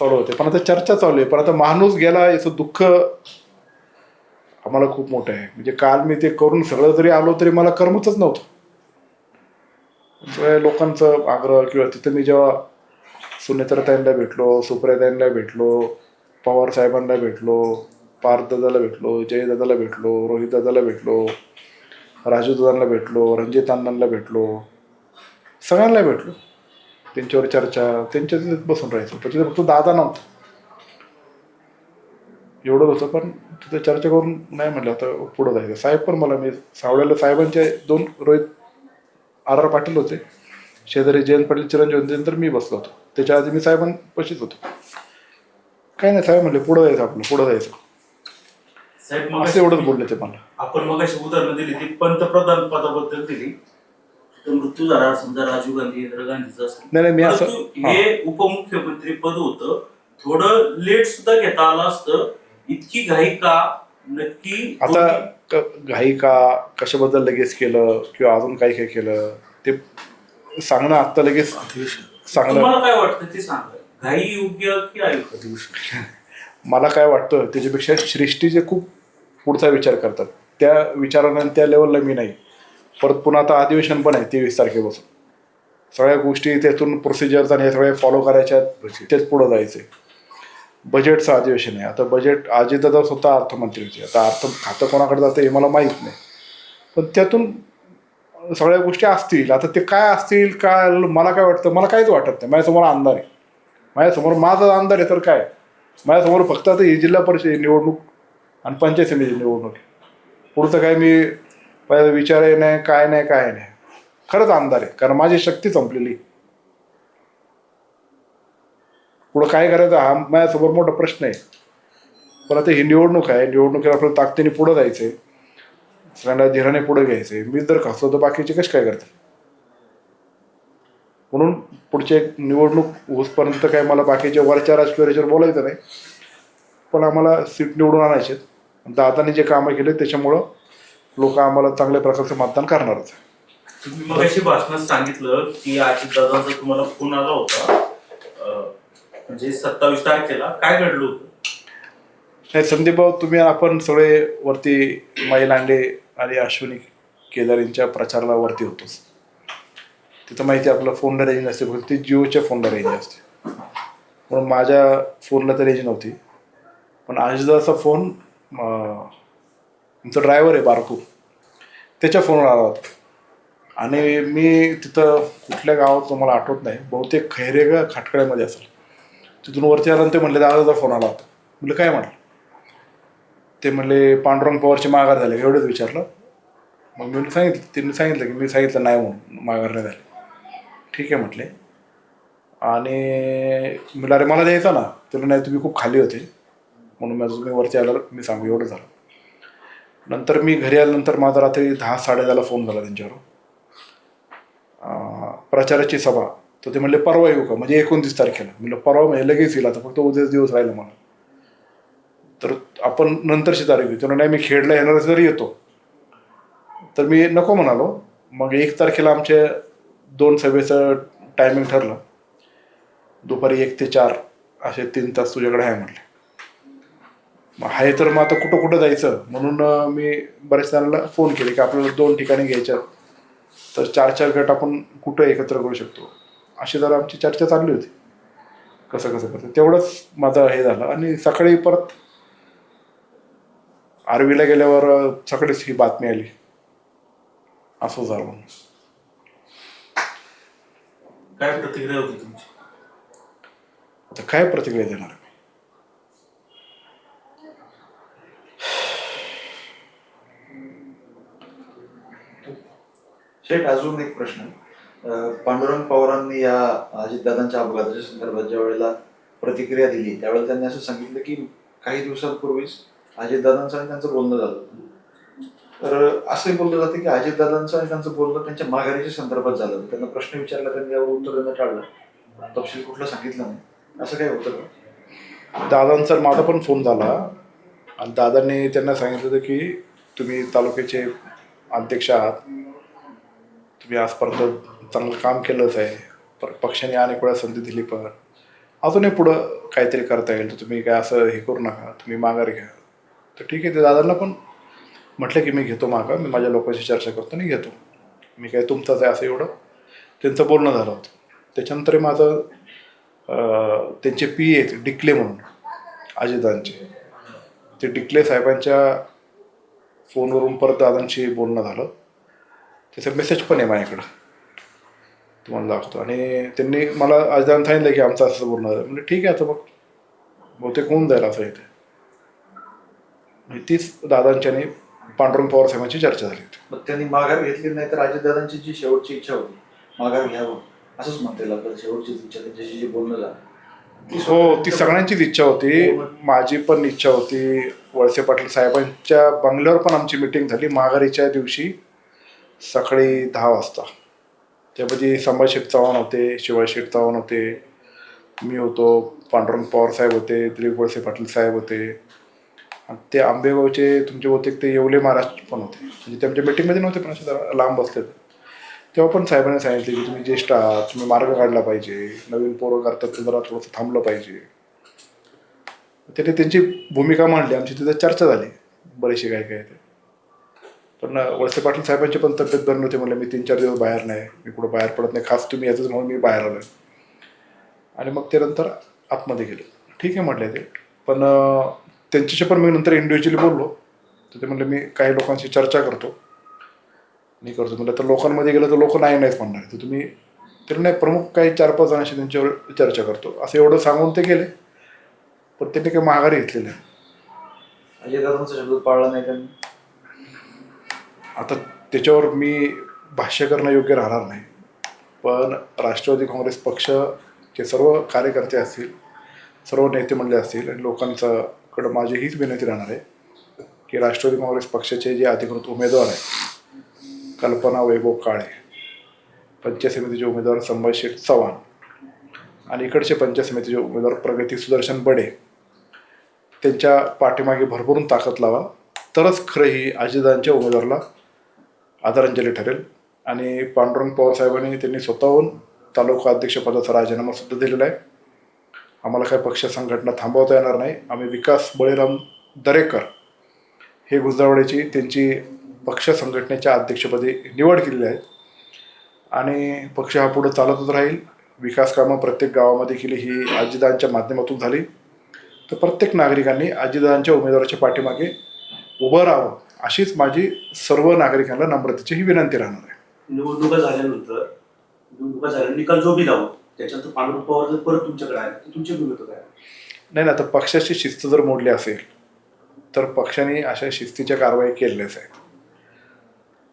चालू होते. पण आता चर्चा चालू आहे. पण आता माणूस गेला याचं दुःख आम्हाला खूप मोठं आहे. म्हणजे काल मी ते करून सगळं जरी आलो तरी मला करमतच नव्हतं. सगळ्या लोकांचं आग्रह किंवा तिथं मी जेव्हा सुनेत्रताईंना भेटलो सुप्रियाताईंना भेटलो पवार साहेबांना भेटलो पार्थ दादाला भेटलो जयदादाला भेटलो रोहित दादाला भेटलो राजू दादांना भेटलो रणजित अण्णांना भेटलो सगळ्यांना भेटलो. त्यांच्यावर चर्चा त्यांच्या तिथे बसून राहायचं. पण तिथे फक्त दादा नव्हता. एवढंच होतं पण तिथे चर्चा करून नाही म्हटलं आता पुढं जायचं. साहेब पण मला मी सावळ्याला साहेबांचे दोन रोहित आर आर पाटील होते. शेजारी जयंत पाटील चिरंजीव होते नंतर मी बसलो होतो. त्याच्या आधी मी साहेबांपाशीच होतो. काही नाही साहेब म्हणले पुढं जायचं आपलं पुढं जायचं. साहेब मग असं एवढंच बोलले ते मला. आपण मग उदाहरणं दिली ती पंतप्रधान पदाबद्दल दिली. तर मृत्यू झाला समजा राजीव गांधी इंदिरा गांधीचा असेल. नाही नाही मी असं परंतु हे. उपमुख्यमंत्री पद होतं. थोडं लेट सुद्धा घेता आलं असतं. इतकी घाई का नक्की आता क- घाई का कशाबद्दल लगेच केलं? किंवा अजून काही काही केलं? ते सांगणं आत्ता लगेच सांगणं तुम्हाला काय वाटतं ते सांगा. घाई योग्य की अयोग्य मला काय वाटतं त्याच्यापेक्षा सृष्टीचे खूप पुढचा विचार करतात. त्या विचारानं त्या लेवलला मी नाही. परत पुन्हा आता अधिवेशन पण आहे तेवीस तारखेपासून. सगळ्या गोष्टी त्यातून प्रोसिजर्स आणि हे सगळे फॉलो करायच्या आहेत, तेच पुढं जायचे बजेटचं अधिवेशन आहे. आता बजेट अजितदादा स्वतः अर्थमंत्री होते आता अर्थ खातं कोणाकडे जातं हे मला माहीत नाही. पण त्यातून सगळ्या गोष्टी असतील. आता ते काय असतील काय मला काय वाटतं? मला काहीच वाटत नाही. माझ्यासमोर अंधार आहे. माझ्यासमोर माझा अंधार आहे तर काय? माझ्यासमोर फक्त आता ही जिल्हा परिषद निवडणूक आणि पंचायत समिती निवडणूक आहे. पुढचं काय मी पहिला विचारही नाही काय नाही काय नाही. खरंच आमदार आहे कारण माझी शक्ती संपलेली. पुढं काय करायचं हा माझ्यासमोर मोठा प्रश्न आहे. पण आता ही निवडणूक आहे निवडणुकीला आपल्याला ताकदीने पुढं जायचं आहे सगळ्यांना धीराने पुढे घ्यायचं आहे मी जर खचलो तर बाकीचे कसे काय करतील? म्हणून पुढचे एक निवडणूक होसपर्यंत काय मला बाकीच्या वरच्या राजकीय याच्यावर बोलायचं नाही. पण आम्हाला सीट निवडून आणायचे आहेत. दादाने जे कामं केले त्याच्यामुळं लोक आम्हाला चांगल्या प्रकारचं मतदान करणारच. तुम्ही मग अशी भाषणात सांगितलं की अजित दादाचा तुम्हाला फोन आला होता अं, म्हणजे सत्तावीस तारखेला. काय घडलं होतं? नाही संदीप भाऊ तुम्ही आपण सगळे वरती माई लांडे आणि अश्विनी केदार यांच्या प्रचाराला वरती होतोच तिथं माहिती आहे आपलं फोनला रेंज नसते फक्त ती जिओच्या फोनला रेंज असते. म्हणून माझ्या फोनला तर रेंज नव्हती. पण अजितदाचा फोन अं, तुमचा ड्रायव्हर आहे बारकू. त्याच्या फोनवर आला होता. आणि मी तिथं कुठल्या गावात तुम्हाला आठवत नाही बहुतेक खैरे का खाटकळ्यामध्ये असेल. तिथून वरती आला ते म्हणले दादाचा फोन आला होता. म्हणलं काय म्हटलं ते म्हणले पांडुरंग पवारची माघार झाले. एवढंच विचारलं. मग मी सांगितलं त्यांनी सांगितलं की मी सांगितलं नाही म्हणून माघार नाही झाले. ठीक आहे म्हटले. आणि म्हटलं अरे मला द्यायचा ना. त्याला नाही तुम्ही खूप खाली होते. म्हणून माझं तुम्ही वरती आल्यावर मी सांगू एवढं झालं. नंतर मी घरी आल्यानंतर माझा रात्री दहा साडेदहाला फोन झाला त्यांच्यावर. प्रचाराची सभा. तर ते म्हणले परवा येऊ का? म्हणजे एकोणतीस तारखेला. म्हणलं परवा म्हणजे लगेच येईल आता फक्त उद्याच दिवस राहिला मला. तर आपण नंतरची तारीख घेऊ त्यानं नाही मी खेडला येणार जरी येतो. तर मी नको म्हणालो. मग एक तारखेला आमच्या दोन सभेचं टायमिंग ठरलं. दुपारी एक ते चार असे तीन तास तुझ्याकडे आहे म्हटले मग आहे तर मग आता कुठं कुठं जायचं? म्हणून मी बऱ्याच जणांना फोन केले की आपल्याला दोन ठिकाणी घ्यायच्या तर चार चार गट आपण कुठं एकत्र करू शकतो? अशी जरा आमची चर्चा चालली होती. कसं कसं कसं. तेवढंच माझं हे झालं. आणि सकाळी परत आर्वीला गेल्यावर सकाळीच ही बातमी आली. असं झालं म्हणून. काय प्रतिक्रिया होती तुमची? आता काय प्रतिक्रिया देणार? शेठ अजून एक प्रश्न. पांडुरंग पवारांनी या अजितदादांच्या अपघाताच्या संदर्भात ज्या वेळेला प्रतिक्रिया दिली त्यावेळेला त्यांनी असं सांगितलं की काही दिवसांपूर्वीच अजितदादांचं आणि त्यांचं बोलणं झालं. तर असंही बोललं जातं की अजितदादांचं आणि त्यांचं बोलणं त्यांच्या माघारीच्या संदर्भात झालं. त्यांना प्रश्न विचारला त्यांनी यावर उत्तर देणं टाळलं. तपशील कुठलं सांगितलं नाही. असं काय होतं का? दादांचा माझा पण फोन झाला. आणि दादांनी त्यांना सांगितलं होतं की तुम्ही तालुक्याचे अध्यक्ष आहात. तुम्ही आजपर्यंत चांगलं काम केलंच आहे. पर पक्षाने अनेक वेळा संधी दिली पण अजूनही पुढं काहीतरी करता येईल. तर तुम्ही काय असं हे करू नका. तुम्ही माघार घ्या. तर ठीक आहे ते दादांना पण म्हटलं की मी घेतो मागं मी माझ्या लोकांशी चर्चा करतो आणि घेतो. मी काय तुमचाच आहे असं एवढं त्यांचं बोलणं झालं होतं. त्याच्यानंतर माझं त्यांचे पी आहेत डिक्ले म्हणून अजितांचे ते डिक्ले साहेबांच्या फोनवरून परत दादांशी बोलणं झालं. त्याचा मेसेज पण आहे माझ्याकडं. तुम्हाला दाखवतो. आणि त्यांनी मला अजितांना सांगितलं की आमचं असं बोलणं झालं. म्हणजे ठीक आहे आता मग बहुतेक होऊन जाईल असं इथे. म्हणजे तीच दादांची आणि पांडुरंग पवार साहेबांची चर्चा झाली होती. मग त्यांनी माघार घेतली नाही तर अजितदादांची जी शेवटची इच्छा होती माघार घ्यावं. असंच म्हणता येईल आपल्याला शेवटची इच्छा त्यांच्याशी जी बोलणं झालं. हो ती सगळ्यांचीच इच्छा होती. माझी पण इच्छा होती. वळसे पाटील साहेबांच्या बंगल्यावर पण आमची मिटिंग झाली. माघारीच्या दिवशी सकाळी दहा वाजता. त्यामध्ये संभाजी चव्हाण होते शिवाजी चव्हाण होते मी होतो पांडुरंग पवार साहेब होते दिलीप वळसे पाटील साहेब होते. आणि ते आंबेगावचे तुमचे बहुतेक ते येवले महाराज पण होते. म्हणजे ते आमच्या मिटिंगमध्ये नव्हते पण असे लांब बसले तेव्हा पण साहेबांनी सांगितले की तुम्ही ज्येष्ठ आहात तुम्ही मार्ग काढला पाहिजे नवीन पोरं करतात तर जरा थोडंसं थांबलं पाहिजे. त्याने त्यांची भूमिका मांडली आमची तिथं चर्चा झाली बरेचसे काय काय ते पण वळसे पाटील साहेबांची पण तब्येत बरी नव्हती. म्हणलं मी तीन चार दिवस बाहेर नाही. मी कुठं बाहेर पडत नाही. खास तुम्ही याचंच म्हणून मी बाहेर आलो आणि मग ते नंतर आतमध्ये गेले. ठीक आहे म्हटले ते. पण त्यांच्याशी पण मी नंतर इंडिव्हिज्युअली बोललो. तर ते म्हणलं मी काही लोकांशी चर्चा करतो. मी करतो. म्हणलं तर लोकांमध्ये गेलं तर लोक नाही नाहीच म्हणणार. तर तुम्ही तर नाही प्रमुख काही चार पाच जणांशी त्यांच्यावर चर्चा करतो. असं एवढं सांगून ते गेले. पण त्यांनी काही माघारी घेतलेली नाही. शब्द पाळला नाही त्यांनी? आता त्याच्यावर मी भाष्य करणं योग्य राहणार नाही. पण राष्ट्रवादी काँग्रेस पक्षचे सर्व कार्यकर्ते असतील सर्व नेते मंडळी असतील आणि लोकांच्याकडं माझी हीच विनंती राहणार आहे की राष्ट्रवादी काँग्रेस पक्षाचे जे अधिकृत उमेदवार आहेत कल्पना वैभव काळे पंचायत समितीचे उमेदवार संभाजी शेठ चव्हाण आणि इकडचे पंचायत समितीचे उमेदवार प्रगती सुदर्शन बडे त्यांच्या पाठीमागे भरभरून ताकद लावा. तरच खरं ही अजितदांच्या उमेदवाराला आदरांजली ठरेल. आणि पांडुरंग पवारसाहेबांनी त्यांनी स्वतःहून तालुका अध्यक्षपदाचा राजीनामा सुद्धा दिलेला आहे. आम्हाला काही पक्ष संघटना थांबवता येणार नाही. आम्ही विकास बळीराम दरेकर हे गुजरावाड्याची त्यांची पक्ष संघटनेच्या अध्यक्षपदी निवड केलेली आहे. आणि पक्ष हा पुढे चालतच राहील. विकास कामं प्रत्येक गावामध्ये केली ही आजीदांच्या माध्यमातून झाली. तर प्रत्येक नागरिकांनी आजीदांच्या उमेदवाराच्या पाठीमागे उभं राहावं. अशीच माझी सर्व नागरिकांना नम्रतेची ही विनंती राहणार आहे. निवडणुका झाल्यानंतर निवडणुका झाल्यानंतर निकाल जो बी लावू त्याच्यानंतर पांडुरंग पवार जर परत तुमच्याकडे आले तर तुमची भूमिका काय? नाही ना आता पक्षाची शिस्त जर मोडली असेल तर पक्षाने अशा शिस्तीच्या कारवाई केलेल्याच आहेत.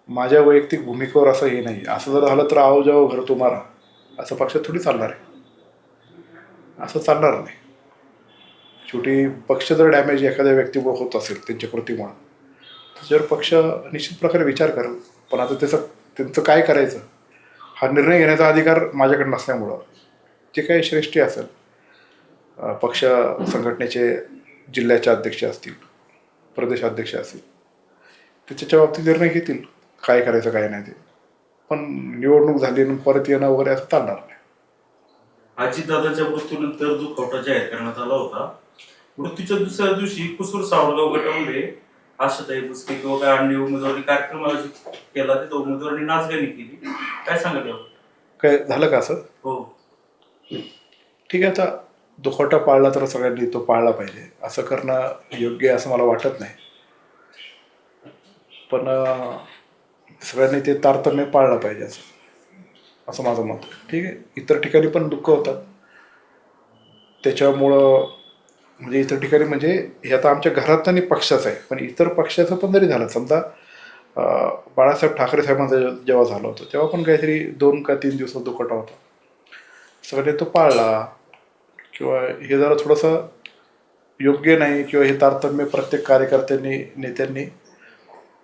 माझ्या वैयक्तिक भूमिकेवर असं हे नाही. असं जर झालं तर आहो जाओ घर तुम्हाला. असं पक्षात थोडी चालणार आहे. असं चालणार नाही. शेवटी पक्ष जर डॅमेज एखाद्या व्यक्तीमुळे होत असेल त्यांच्या कृतीमुळं त्याच्यावर पक्ष निश्चित प्रकारे विचार करेल. पण आता त्याचं त्यांचं काय करायचं? हा निर्णय घेण्याचा अधिकार माझ्याकडे नसल्यामुळं. जे काही श्रेष्ठी असेल पक्ष संघटनेचे जिल्ह्याचे अध्यक्ष असतील प्रदेशाध्यक्ष असतील ते त्याच्या बाबतीत निर्णय घेतील. काय करायचं काय नाही ते. पण निवडणूक झाली परत येणं वगैरे असं चालणार नाही. अजितदादांच्या मृत्यूनंतर दुखवटा जाहीर करण्यात आला होता मृत्यूच्या दुसऱ्या दिवशी कुसूर सावरगाव गटामध्ये आशाताई बुसके किंवा काय अन्य उमेदवारी कार्यक्रम आयोजित केला तिथं उमेदवारांनी नाचगाणी केली. काय सांगत यावर? काय झालं का असं? हो. ठीक आहे आता दुखवटा पाळला तर सगळ्यांनी तो पाळला पाहिजे. असं करणं योग्य आहे असं मला वाटत नाही. पण सगळ्यांनी ते तारतम्य पाळलं पाहिजे असं. असं माझं मत. ठीक आहे इतर ठिकाणी पण दुःख होतात. त्याच्यामुळं म्हणजे इतर ठिकाणी म्हणजे हे आता आमच्या घरात आणि पक्षाचं आहे. पण इतर पक्षाचं पण जरी झालं समजा बाळासाहेब ठाकरे साहेबांचं जेव्हा झालं होतं तेव्हा पण काहीतरी दोन का तीन दिवसात दुखवटा होता. सगळे तो पाळला किंवा हे जरा थोडंसं योग्य नाही किंवा हे तारतम्य प्रत्येक कार्यकर्त्यांनी नेत्यांनी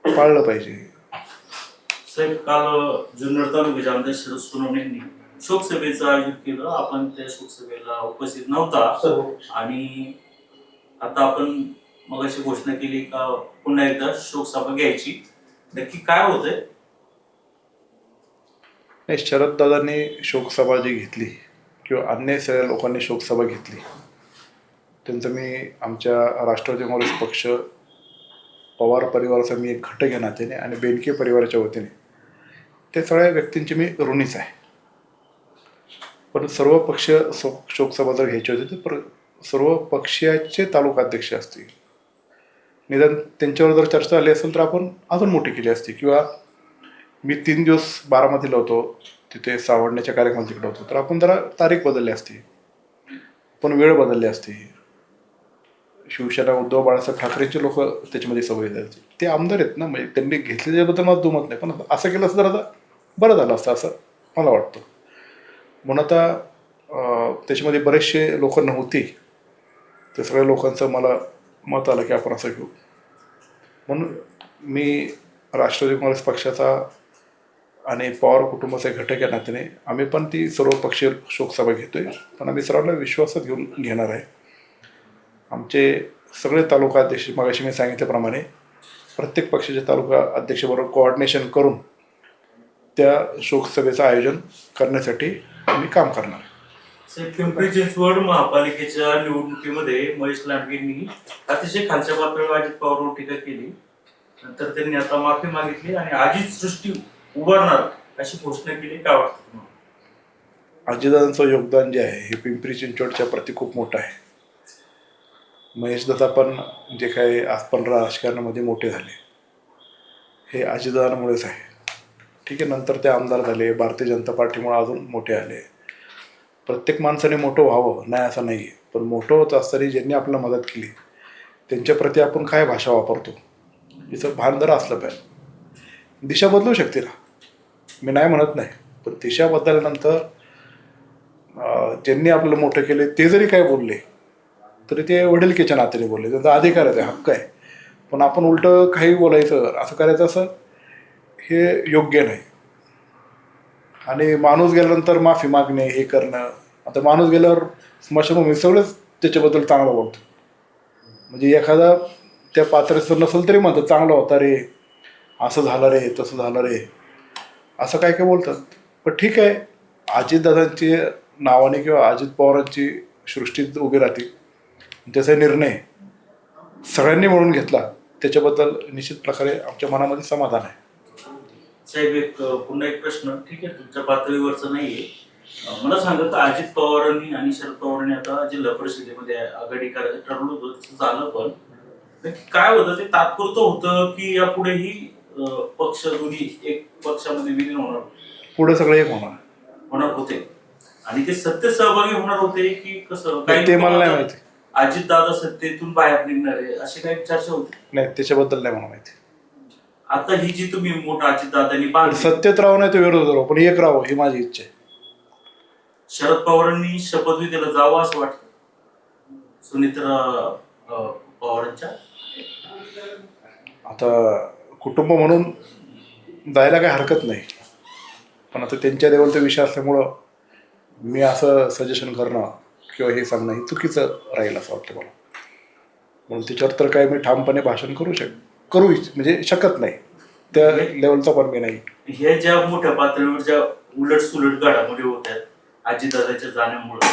पाळलं पाहिजे. साहेब काल जुन्नर तालुक्याच्या शरद सोनवणे शोकसभेचं आयोजन केलं. आपण त्या शोकसभेला उपस्थित नव्हता. आणि आता आपण मग अशी घोषणा केली का पुन्हा एकदा शोकसभा घ्यायची. नक्की काय होतंय? नाही शरद दादांनी शोकसभा जी घेतली किंवा अन्य सगळ्या लोकांनी शोकसभा घेतली त्यांचं मी आमच्या राष्ट्रवादी काँग्रेस पक्ष पवार परिवाराचा मी एक घटक आहे नात्याने आणि बेनके परिवाराच्या वतीने त्या सगळ्या व्यक्तींची मी ऋणीच आहे. पण सर्व पक्ष शोकसभा जर घ्यायची होती तर सर्व पक्षाचे तालुका अध्यक्ष असतील. निदान त्यांच्यावर जर चर्चा झाली असेल तर आपण अजून मोठी केली असती किंवा मी तीन दिवस बारामतीला होतो तिथे सावडण्याच्या कार्यक्रमात तिकडे होतो तर आपण जरा तारीख बदलली असती. पण वेळ बदलली असती. शिवसेना उद्धव बाळासाहेब ठाकरेंचे लोक त्याच्यामध्ये सवय जायचे ते आमदार आहेत ना म्हणजे त्यांनी घेतलेल्याबद्दल मला दुमत नाही. पण असं केलं असतं तर आता बरं झालं असतं असं मला वाटतं. म्हणून आता त्याच्यामध्ये बरेचसे लोक नव्हती. तिसऱ्या लोकांचं मला मत आलं की आपण असं घेऊ. म्हणून मी राष्ट्रवादी काँग्रेस पक्षाचा आणि पवार कुटुंबाचा एक घटक या नात्याने आम्ही पण ती सर्व शोकसभा घेतो आहे पण आम्ही सर्वांना विश्वासात घेऊन घेणार आहे. आमचे सगळे तालुका अध्यक्ष मगाशी मी सांगितल्याप्रमाणे प्रत्येक पक्षाचे तालुका अध्यक्षबरोबर कोऑर्डिनेशन करून त्या शोकसभेचं आयोजन करण्यासाठी आम्ही काम करणार. पिंपरी चिंचवड महापालिकेच्या निवडणुकीमध्ये महेश लांडगेंनी अतिशय खालच्या पातळीवर अजित पवारवर टीका केली. नंतर त्यांनी आता माफी मागितली आणि अजित सृष्टी उभारणार अशी घोषणा केली. काय वाटतं अजितदादांचं योगदान जे आहे हे पिंपरी चिंचवडच्या प्रती खूप मोठं आहे. महेशदादा पण जे काही आज पण राजकारणामध्ये मोठे झाले. हे अजितदादांमुळेच आहे. ठीक आहे नंतर ते आमदार झाले भारतीय जनता पार्टीमुळे अजून मोठे आले. प्रत्येक माणसाने मोठं व्हावं नाही असं नाही आहे पण मोठं होत असताना ज्यांनी आपल्याला मदत केली त्यांच्याप्रती आपण काय भाषा वापरतो? याचं भान जर असलं पाहिजे. दिशा बदलू शकते ना? मी नाही म्हणत नाही पण दिशा बदलल्यानंतर ज्यांनी आपलं मोठं केले ते जरी काय बोलले तरी ते वडीलकीच्या नात्याने बोलले. त्यांचा अधिकार आहे हक्क आहे. पण आपण उलटं काही बोलायचं असं करायचं असं हे योग्य नाही. आणि माणूस गेल्यानंतर माफी मागणे हे करणं. आता माणूस गेल्यावर स्मशानभूमी सगळंच त्याच्याबद्दल चांगलं बोलतो म्हणजे एखादा त्या पात्राचं नसेल तरी म्हणतात चांगला होता रे. असं झालं रे तसं झालं रे. असं काय काय बोलतात. पण ठीक आहे. अजितदादांची नावाने किंवा अजित पवारांची सृष्टीत उभी राहते. त्याचा निर्णय सगळ्यांनी मिळून घेतला. त्याच्याबद्दल निश्चित प्रकारे आमच्या मनामध्ये समाधान आहे. साहेब एक पुन्हा एक प्रश्न. ठीक आहे तुमच्या पातळीवरचा नाहीये. मला सांगा तर अजित पवारांनी आणि शरद पवारांनी आता जिल्हा परिषदेमध्ये आघाडी करायचं ठरवलं होतं तसं झालं पण. नक्की काय होतं ते तात्पुरतं होतं की यापुढेही पक्ष दोन्ही एक पक्षामध्ये विलीन होणार पुढे सगळे एक होणार. होणार होते. आणि ते सत्य सहभागी होणार होते की कसं? ते मला नाही माहिती. अजित दादा सत्तेतून बाहेर निघणार आहे अशी काही चर्चा होती? नाही त्याच्याबद्दल नाही मला माहिती. आता ही जी तुम्ही मोठा अजित दादांनी पण बांधली सत्तेत राहू नाही तर विरोधात राहू पण एक राहावं ही माझी इच्छा आहे. शरद पवारांनी शपथविधीला जावं असं वाटतं. सुनित्रा अं, पवारांच्या? आता कुटुंब म्हणून जायला काही हरकत नाही. पण आता त्यांच्या लेवलचा विषय असल्यामुळं मी असं सजेशन करणं किंवा हे सांगणं हे चुकीचं राहील असं वाटतं मला. म्हणून त्याच्यावर तर काय मी ठामपणे भाषण करू शक करू इच्छ- म्हणजे शकत नाही. त्या लेवलचा पण मी नाही. हे ज्या मोठ्या पातळीवर ज्या उलट सुलट घडामोडी होत आहेत अजितदादाच्या जाण्यामुळे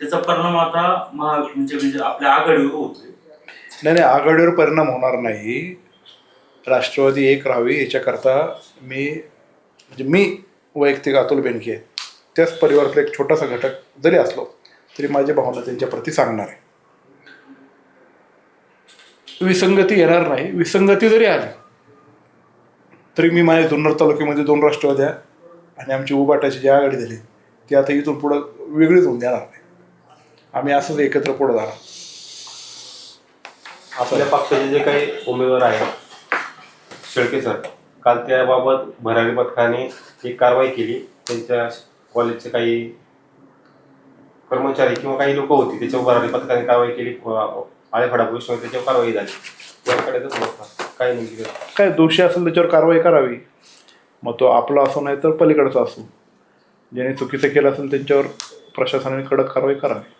त्याचा परिणाम आता महा म्हणजे म्हणजे आपल्या आघाडीवर होतोय. नाही नाही आघाडीवर परिणाम होणार नाही. राष्ट्रवादी एक राहावी याच्याकरता मी म्हणजे मी वैयक्तिक अतुल बेनके. त्याच परिवारातला एक छोटासा घटक जरी असलो तरी माझ्या भावना त्यांच्या प्रती सांगणार. आहे विसंगती येणार नाही. विसंगती जरी आली तरी मी माझ्या जुन्नर तालुक्यामध्ये दोन राष्ट्रवाद्या आणि आमची उबाटाची जी आघाडी झाली ती आता इथून पुढं वेगळीच होऊन देणार नाही. आम्ही असंच एकत्र पुढं जाणार. आपल्या पक्षाचे जे काही उमेदवार आहेत शेळके सर काल त्याबाबत भरारी पथकाने एक कारवाई केली त्यांच्या कॉलेजचे काही कर्मचारी किंवा काही लोक होती त्याच्यावर भरारी पथकाने कारवाई केली आळेफाडा पोलीस त्याच्यावर कारवाई झाली. याकडे तर काय नेमकी काय दोषी असेल त्याच्यावर कारवाई करावी? मग तो आपला असो नाही तर पलीकडचा असो. ज्याने चुकीचं केलं असेल त्यांच्यावर प्रशासनाने कडक कारवाई करावी.